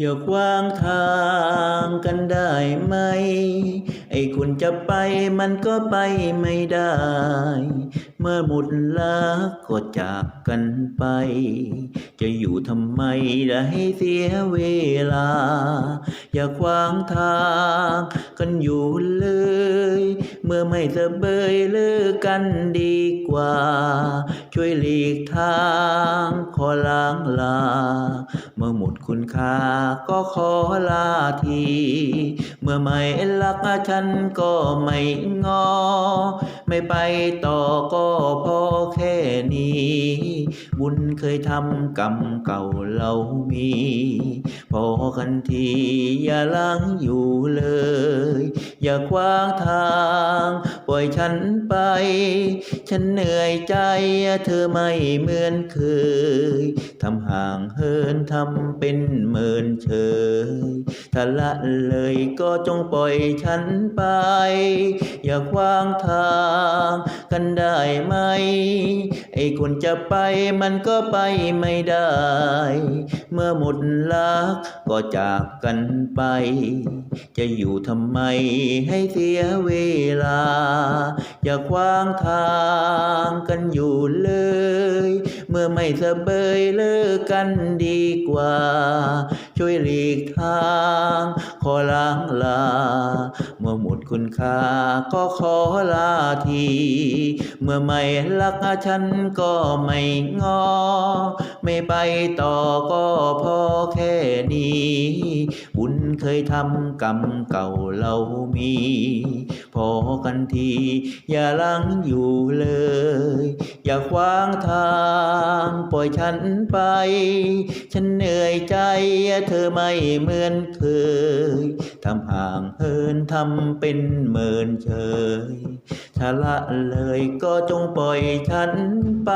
อย่าขวางทางกันได้ไหม ไอ้คุณจะไปมันก็ไปไม่ได้ เมื่อหมดรักก็จากกันไป จะอยู่ทำไมได้เสียเวลา อย่าขวางทางกันอยู่เลย เมื่อไม่สเบยเลิกกันดีกว่า ช่วยหลีกทางขอล้างลา เมื่อหมดคุณค่าก็ขอลาที เมื่อไม่รักฉันก็ไม่งอ ไม่ไปต่อก็พอแค่นี้ บุญเคยทำกรรมเก่าเรามี พอกันทีอย่าลังอยู่เลย อย่าขวางทาง ปล่อยฉันไป ฉันเหนื่อยใจเธอไม่เหมือนเคยทำห่างเหินทำเป็นเมินเฉยถ้าละเลยก็จงปล่อยฉันไป อย่าขวางทาง กันได้ไหม ไอ้คนจะไปมันก็ไปไม่ได้ เมื่อหมดรักก็จากกันไป จะอยู่ทำไมให้เสียเวลา อย่าขวางทางกันอยู่เลย เมื่อไม่สเบยเลิกกันดีกว่า ช่วยหลีกทาง ขอล้างลา เมื่อหมดคุณค่าก็ขอลาที เมื่อไม่รักฉันก็ไม่งอ ไม่ไปต่อก็พอแค่นี้ เคยทำกรรมเก่าเรามี พอกันที อย่าลังอยู่เลย อย่าขวางทางปล่อยฉันไป ฉันเหนื่อยใจเธอไม่เหมือนเคยทำห่างเหินทำเป็นเมินเฉยถ้าละเลยก็จงปล่อยฉันไป